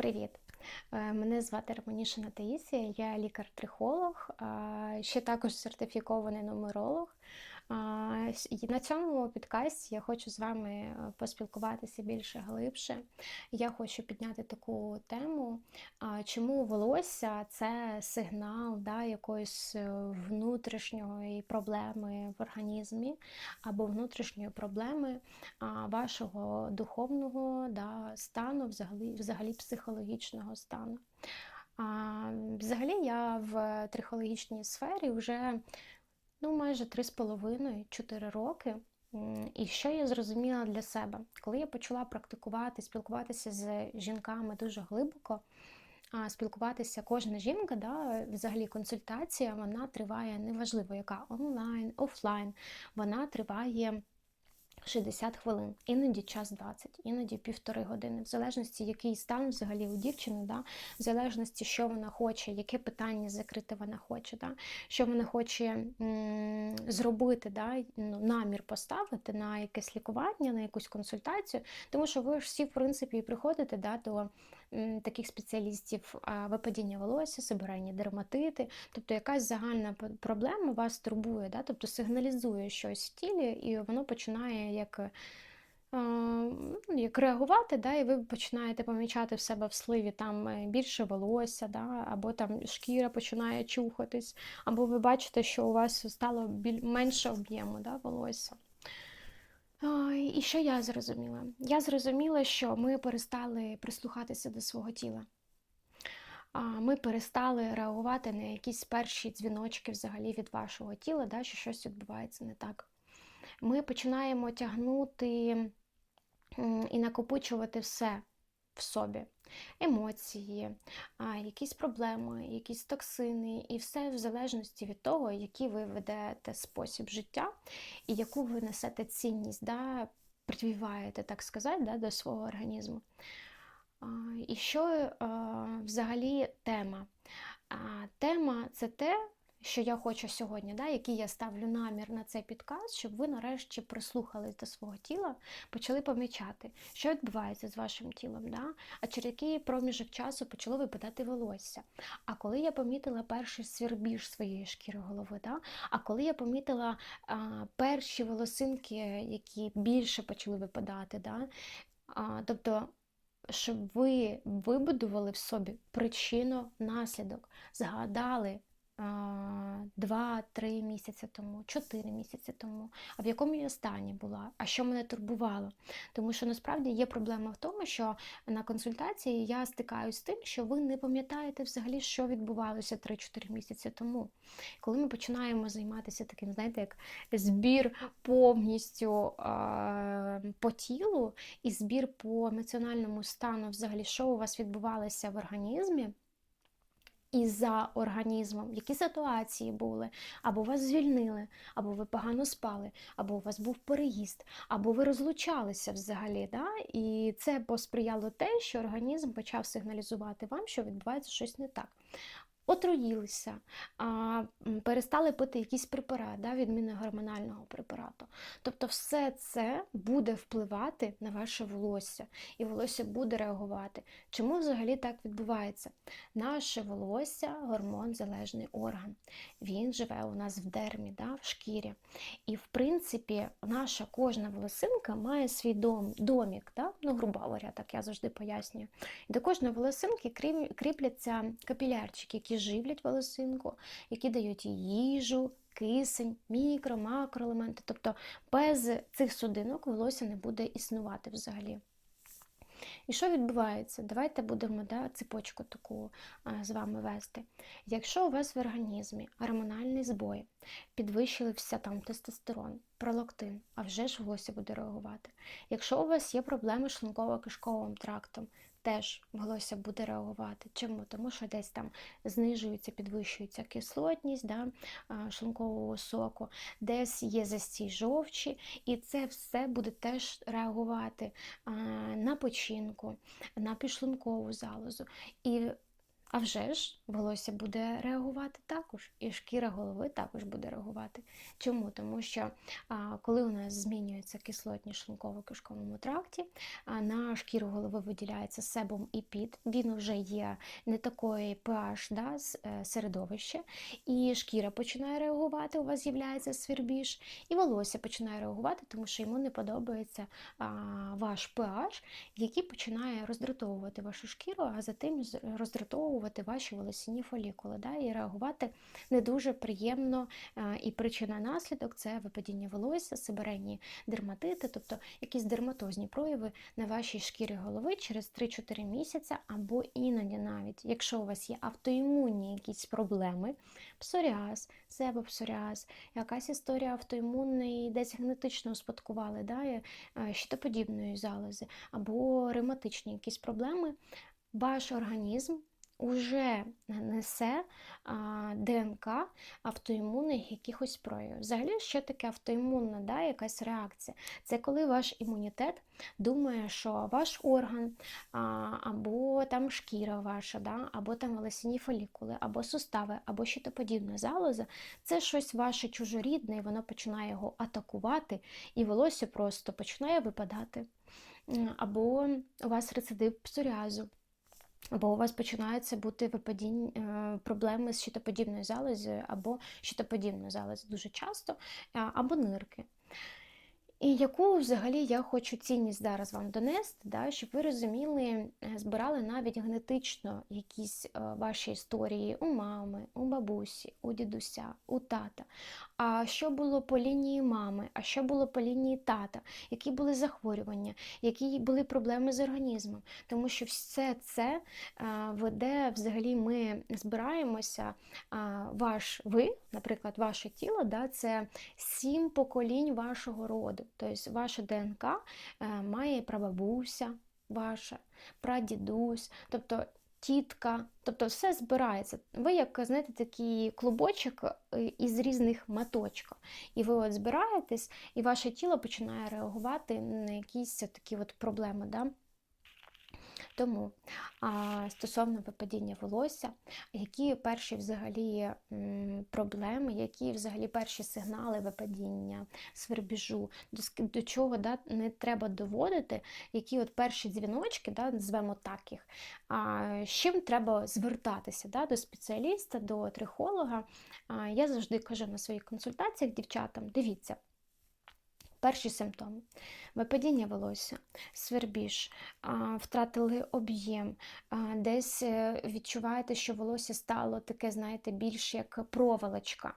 Привіт! Е, Мене звати Романішина Таїсія, я лікар-трихолог, ще також сертифікований нумеролог. І На цьому підкасті я хочу з вами е, поспілкуватися більше глибше. Я хочу підняти таку тему, чому волосся це сигнал да, якоїсь е, внутрішньої проблеми в організмі або внутрішньої проблеми вашого духовного да, стану, взагалі, взагалі психологічного стану. Взагалі я в трихологічній сфері вже ну, майже 3,5-4 роки. І що я зрозуміла для себе? Коли я почала практикувати, спілкуватися з жінками дуже глибоко, спілкуватися кожна жінка, да, взагалі консультація, вона триває неважливо, яка онлайн, офлайн, вона триває 60 хвилин, іноді час 20, іноді півтори години, в залежності, який стан взагалі у дівчини, да? в залежності, що вона хоче, яке питання закрите вона хоче, да? що вона хоче м- зробити, да? ну, намір поставити на якесь лікування, на якусь консультацію. Тому що ви ж всі, в принципі, і приходите да, до таких спеціалістів випадіння волосся, собирання дерматити, тобто якась загальна проблема вас турбує, да? тобто сигналізує щось в тілі, і воно починає як. е, ну, Як реагувати, да, і ви починаєте помічати в себе в сливі там е, більше волосся, да, або там шкіра починає чухатись, або ви бачите, що у вас стало біль... менше об'єму да, волосся. І що я зрозуміла? Я зрозуміла, що ми перестали прислухатися до свого тіла. Ми перестали реагувати на якісь перші дзвіночки взагалі від вашого тіла, да, що щось відбувається не так. Ми починаємо тягнути і накопичувати все в собі. Емоції, якісь проблеми, якісь токсини, і все в залежності від того, який ви ведете спосіб життя і яку ви несете цінність, да, прививаєте, так сказати, да, до свого організму. І що а, взагалі тема? Тема це те, що я хочу сьогодні, да, який я ставлю намір на цей підказ, щоб ви нарешті прислухались до свого тіла, почали помічати, що відбувається з вашим тілом, да? а через який проміжок часу почало випадати волосся. А коли я помітила перший свірбіж своєї шкіри голови, да? а коли я помітила а, перші волосинки, які більше почали випадати, да? а, тобто щоб ви вибудували в собі причину наслідок, згадали два-три місяці тому, чотири місяці тому, а в якому я стані була, а що мене турбувало. Тому що насправді є проблема в тому, що на консультації я стикаюсь з тим, що ви не пам'ятаєте взагалі, що відбувалося 3-4 місяці тому. Коли ми починаємо займатися таким, знаєте, як збір повністю а, по тілу і збір по емоціональному стану, взагалі, що у вас відбувалося в організмі. І за організмом, які ситуації були, або вас звільнили, або ви погано спали, або у вас був переїзд, або ви розлучалися взагалі. Да? І це посприяло те, що організм почав сигналізувати вам, що відбувається щось не так. Отруїлися, а, перестали пити якийсь препарат, да, відміни гормонального препарату. Тобто все це буде впливати на ваше волосся, і волосся буде реагувати. Чому взагалі так відбувається? Наше волосся гормон залежний орган. Він живе у нас в дермі, да, в шкірі. І в принципі, наша кожна волосинка має свій дом, домік, да? ну, грубо говоря, так я завжди пояснюю. До кожної волосинки кріпляться капілярчики, які живлять волосинку, які дають їй їжу, кисень, мікро, макроелементи. Тобто без цих судинок волосся не буде існувати взагалі. І що відбувається? Давайте будемо да, цепочку таку а, з вами вести. Якщо у вас в організмі гормональний збой, підвищився там тестостерон, пролактин, а вже ж волосся буде реагувати. Якщо у вас є проблеми з шлунково-кишковим трактом, теж волосся буде реагувати. Чому? Тому що десь там знижується, підвищується кислотність да, шлункового соку, десь є застій жовчі, і це все буде теж реагувати на печінку, на підшлункову залозу. І А вже ж волосся буде реагувати також, і шкіра голови також буде реагувати. Чому? Тому що а, коли у нас змінюється кислотність шлунково-кишковому тракті, а, на шкіру голови виділяється себум і під, він вже є не такої pH да, е, середовище, і шкіра починає реагувати, у вас з'являється свербіж, і волосся починає реагувати, тому що йому не подобається а, ваш pH, який починає роздратовувати вашу шкіру, а за тим роздратовувати ваші волосяні фолікули да, і реагувати не дуже приємно. І причина-наслідок це випадіння волосся, сибиренні дерматити, тобто якісь дерматозні прояви на вашій шкірі голови через 3-4 місяці, або іноді навіть, якщо у вас є автоімунні якісь проблеми, псоріаз, себопсоріаз, якась історія автоімунної, десь генетично успадкували, да, щитоподібної залози, або ревматичні якісь проблеми, ваш організм уже несе ДНК автоімунних якихось проявів. Взагалі, що таке автоімунна да, якась реакція? Це коли ваш імунітет думає, що ваш орган, або там шкіра ваша, да, або там волосяні фолікули, або сустави, або щитоподібна залоза це щось ваше чужорідне, і воно починає його атакувати, і волосся просто починає випадати. Або у вас рецидив псоріазу. Або у вас починаються бути випадіння е, проблеми з щитоподібною залозою, або щитоподібною залозою дуже часто, або нирки. І яку взагалі я хочу цінність зараз вам донести, да, щоб ви розуміли, е, збирали навіть генетично якісь е, ваші історії у мами, у бабусі, у дідуся, у тата. А що було по лінії мами, а що було по лінії тата, які були захворювання, які були проблеми з організмом. Тому що все це е, веде, взагалі, ми збираємося, ваш ви, наприклад, ваше тіло, да, це сім поколінь вашого роду. Тобто ваша ДНК е, має прабабуся ваша, прадідусь, тобто тітка, тобто все збирається. Ви, як знаєте, такий клубочок е, із різних маточків. І ви от збираєтесь, і ваше тіло починає реагувати на якісь такі от проблеми. Да? Тому а, стосовно випадіння волосся, які перші взагалі проблеми, які взагалі перші сигнали випадіння, свербіжу, до, до чого да, не треба доводити, які от перші дзвіночки, да, назвемо так їх, а, з чим треба звертатися да, до спеціаліста, до трихолога. А, Я завжди кажу на своїх консультаціях дівчатам, дивіться. Перші симптоми: випадіння волосся, свербіж, втратили об'єм, десь е, відчуваєте, що волосся стало таке, знаєте, більш як проволочка.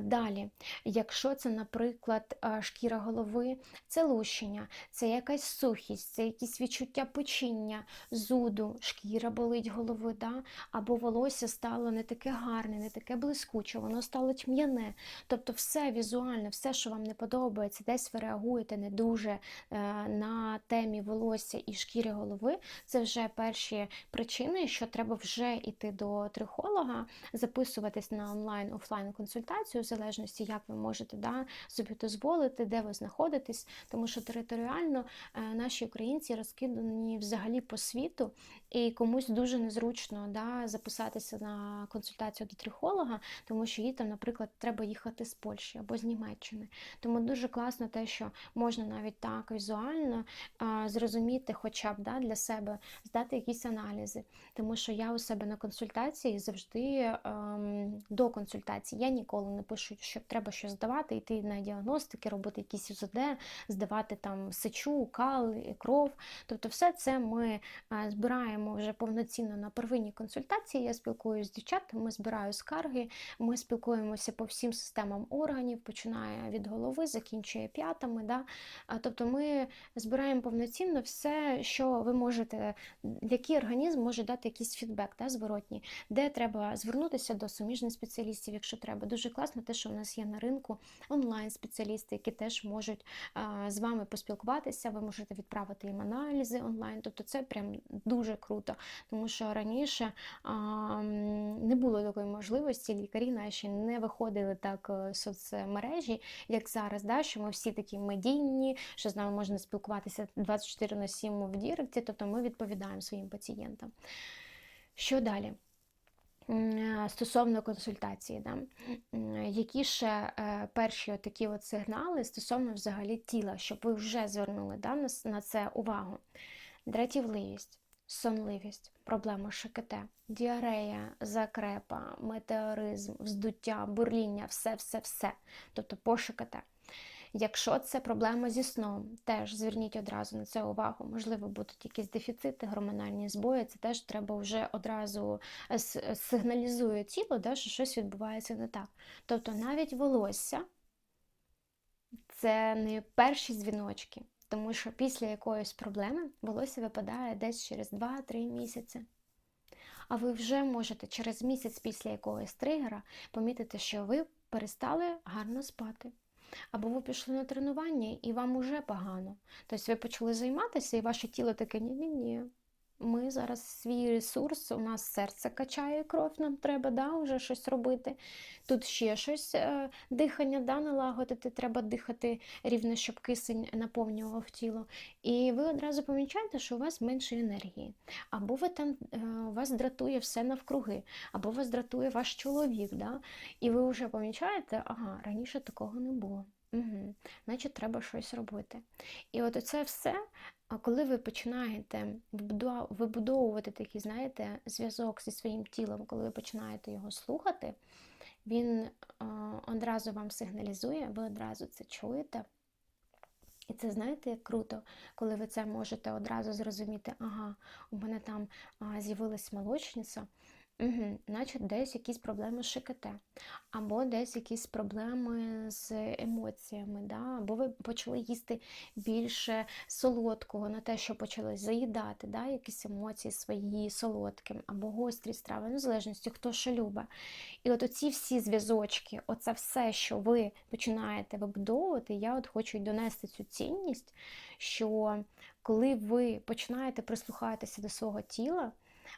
Далі, якщо це, наприклад, шкіра голови, це лущення, це якась сухість, це якісь відчуття печіння, зуду, шкіра болить голови, да? або волосся стало не таке гарне, не таке блискуче, воно стало тьмяне. Тобто все візуально, все, що вам не подобається подобається, десь ви реагуєте не дуже е, на темі волосся і шкіри голови, це вже перші причини, що треба вже йти до трихолога, записуватись на онлайн-офлайн консультацію, в залежності, як ви можете да, собі дозволити, де ви знаходитесь, тому що територіально е, наші українці розкидані взагалі по світу, і комусь дуже незручно да, записатися на консультацію до трихолога, тому що їй там, наприклад, треба їхати з Польщі або з Німеччини. Тому дуже класно те, що можна навіть так візуально а, зрозуміти, хоча б да, для себе здати якісь аналізи. Тому що я у себе на консультації завжди ем, до консультації я ніколи не пишу, що треба щось здавати, йти на діагностики, робити якісь УЗД, здавати там сечу, кал, кров. Тобто, все це ми а, збираємо вже повноцінно на первинній консультації. Я спілкуюся з дівчатами, збираю скарги, ми спілкуємося по всім системам органів, починає від голови, закінчує п'ятами. Да? Тобто ми збираємо повноцінно все, що ви можете, який організм може дати якийсь фідбек да, зворотній, де треба звернутися до суміжних спеціалістів, якщо треба. Дуже класно, те, що у нас є на ринку онлайн-спеціалісти, які теж можуть з вами поспілкуватися, ви можете відправити їм аналізи онлайн. Тобто це прям дуже круто, тому що раніше не було такої можливості, лікарі наші не виходили так в соцмережі, як зараз. да, що ми всі такі медійні, що з нами можна спілкуватися 24 на 7 в Діректі, тобто ми відповідаємо своїм пацієнтам. Що далі? Стосовно консультації, да? Які ще е, перші такі от сигнали стосовно взагалі тіла, щоб ви вже звернули да, на це увагу. Дратівливість, сонливість, проблема ШКТ, діарея, закрепа, метеоризм, вздуття, бурління, все-все-все. Тобто по ШКТ. Якщо це проблема зі сном, теж зверніть одразу на це увагу. Можливо, будуть якісь дефіцити, гормональні збої. Це теж треба вже одразу е, е, сигналізує тіло, да, що щось відбувається не так. Тобто навіть волосся це не перші дзвіночки, тому що після якоїсь проблеми волосся випадає десь через 2-3 місяці. А ви вже можете через місяць після якогось тригера помітити, що ви перестали гарно спати. Або ви пішли на тренування і вам уже погано. Тобто ви почали займатися, і ваше тіло таке ні-ні-ні. Ми зараз свій ресурс, у нас серце качає кров, нам треба да, вже щось робити. Тут ще щось, е, дихання да, налагодити, треба дихати рівно, щоб кисень наповнював тіло. І ви одразу помічаєте, що у вас менше енергії. Або ви там, е, вас дратує все навкруги, або вас дратує ваш чоловік. Да? І ви вже помічаєте, ага, раніше такого не було. Угу. Значить, треба щось робити. І от це все, а коли ви починаєте вибудовувати такий, знаєте, зв'язок зі своїм тілом, коли ви починаєте його слухати, він одразу вам сигналізує, ви одразу це чуєте. І це, знаєте, як круто, коли ви це можете одразу зрозуміти, ага, у мене там з'явилась молочниця, угу, значить десь якісь проблеми з ШКТ, або десь якісь проблеми з емоціями, да? або ви почали їсти більше солодкого на те, що почали заїдати, да? якісь емоції свої солодким, або гострі страви, ну, в залежності, хто що любить. І от оці всі зв'язочки, оце все, що ви починаєте вибудовувати, я от хочу й донести цю цінність, що коли ви починаєте прислухатися до свого тіла,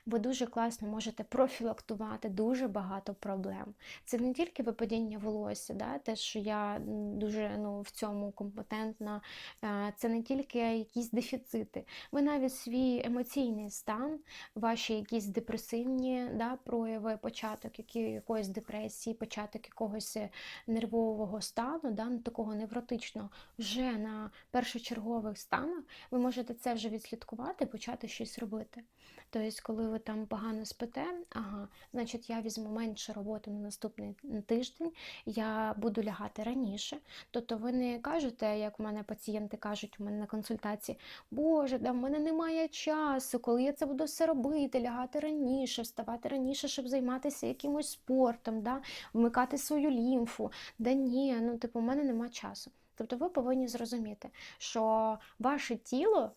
ви дуже класно можете профілактувати дуже багато проблем. Це не тільки випадіння волосся, да, те, що я дуже ну, в цьому компетентна, е, це не тільки якісь дефіцити. Ви навіть свій емоційний стан, ваші якісь депресивні да, прояви, початок якоїсь депресії, початок якогось е, нервового стану, да, ну, такого невротичного, вже на першочергових станах ви можете це вже відслідкувати, почати щось робити. Тобто, коли ви там погано спите, ага, значить я візьму менше роботи на наступний тиждень, я буду лягати раніше. Тобто ви не кажете, як у мене пацієнти кажуть у мене на консультації, Боже, да в мене немає часу, коли я це буду все робити, лягати раніше, вставати раніше, щоб займатися якимось спортом, да, вмикати свою лімфу. Да ні, ну типу, у мене немає часу. Тобто ви повинні зрозуміти, що ваше тіло,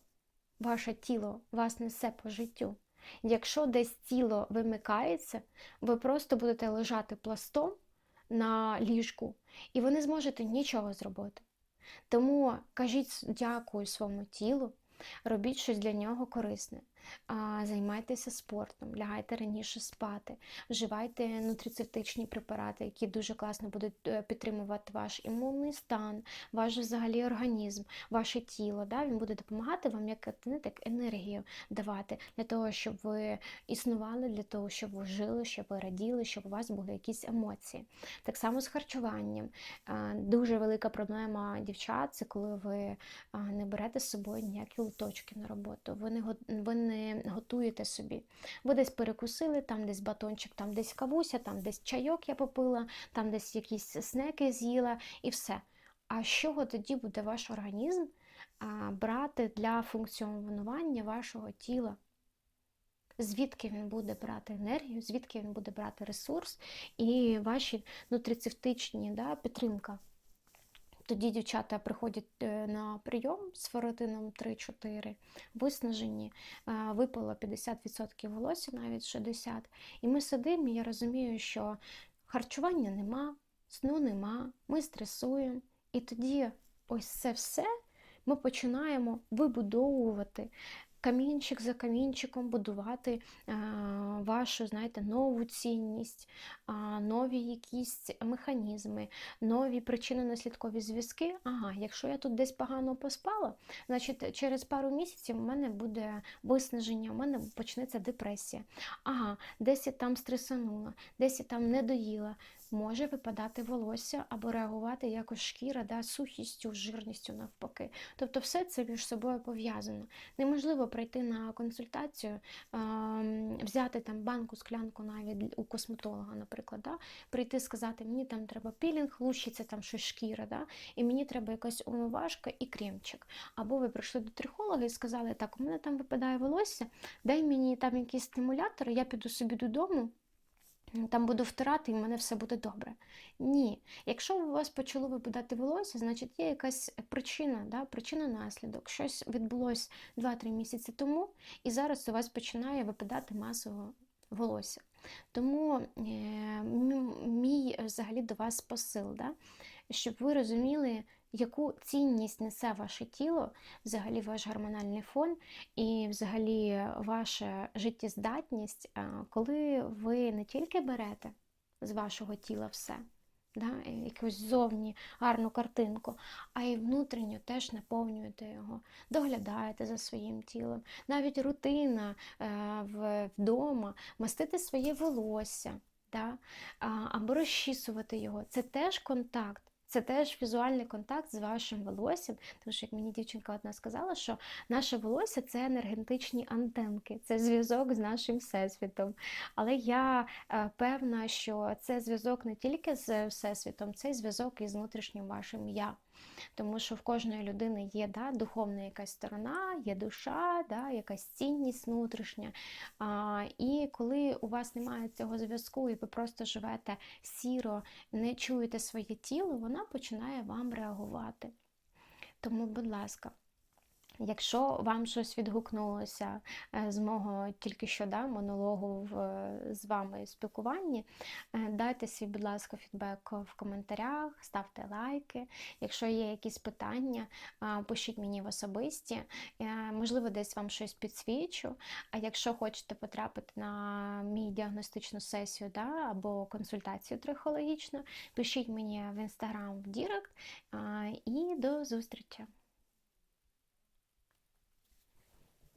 ваше тіло вас несе по життю. Якщо десь тіло вимикається, ви просто будете лежати пластом на ліжку, і ви не зможете нічого зробити. Тому кажіть дякую своєму тілу, робіть щось для нього корисне, займайтеся спортом, лягайте раніше спати, вживайте нутрицептичні препарати, які дуже класно будуть е, підтримувати ваш імунний стан, ваш взагалі організм, ваше тіло. Да? Він буде допомагати вам як, як енергію давати для того, щоб ви існували, для того, щоб ви жили, щоб ви раділи, щоб у вас були якісь емоції. Так само з харчуванням. Дуже велика проблема дівчат це коли ви не берете з собою ніякі луточки на роботу. Ви не, ви не готуєте собі. Ви десь перекусили, там десь батончик, там десь кавуся, там десь чайок я попила, там десь якісь снеки з'їла і все. А з чого тоді буде ваш організм брати для функціонування вашого тіла? Звідки він буде брати енергію, звідки він буде брати ресурс і ваші нутрицептичні да, підтримка. Тоді дівчата приходять е, на прийом з ферритином 3-4, виснажені, е, випало 50% волосся, навіть 60%. І ми сидимо, і я розумію, що харчування нема, сну нема, ми стресуємо. І тоді ось це все ми починаємо вибудовувати камінчик за камінчиком будувати вашу, знаєте, нову цінність, нові якісь механізми, нові причинно-наслідкові зв'язки. Ага, якщо я тут десь погано поспала, значить через пару місяців у мене буде виснаження, у мене почнеться депресія. Ага, десь я там стресанула, десь я там не доїла. Може випадати волосся або реагувати якось шкіра, да, сухістю, жирністю навпаки. Тобто все це між собою пов'язано. Неможливо прийти на консультацію, ем, взяти там банку, склянку навіть у косметолога, наприклад, да, прийти сказати, мені там треба пілінг, лущиться там щось шкіра, да, і мені треба якась умивашка і кремчик. Або ви прийшли до трихолога і сказали, так, у мене там випадає волосся, дай мені там якісь стимулятори, я піду собі додому. Там буду втирати і в мене все буде добре. Ні. Якщо у вас почало випадати волосся, значить є якась причина, да? причина-наслідок. Щось відбулося 2-3 місяці тому, і зараз у вас починає випадати масово волосся. Тому е, мій взагалі до вас посил, да? щоб ви розуміли, яку цінність несе ваше тіло, взагалі ваш гормональний фон і взагалі ваша життєздатність, коли ви не тільки берете з вашого тіла все, да, якусь зовні гарну картинку, а й внутрішньо теж наповнюєте його, доглядаєте за своїм тілом. Навіть рутина е, вдома, мастити своє волосся, да, або розчісувати його. Це теж контакт. Це теж візуальний контакт з вашим волоссям, тому що як мені дівчинка одна сказала, що наше волосся це енергетичні антенки, це зв'язок з нашим всесвітом. Але я е, певна, що це зв'язок не тільки з всесвітом, це зв'язок із внутрішнім вашим я. Тому що в кожної людини є да, духовна якась сторона, є душа, да, якась цінність внутрішня. А, і коли у вас немає цього зв'язку, і ви просто живете сіро, не чуєте своє тіло, вона починає вам реагувати. Тому, будь ласка. Якщо вам щось відгукнулося е, з мого тільки що да, монологу в, е, з вами спілкуванні, е, дайте свій, будь ласка, фідбек в коментарях, ставте лайки. Якщо є якісь питання, пишіть мені в особисті. Можливо, десь вам щось підсвічу. А якщо хочете потрапити на мій діагностичну сесію да, або консультацію трихологічну, пишіть мені в інстаграм в Дірект. І до зустрічі!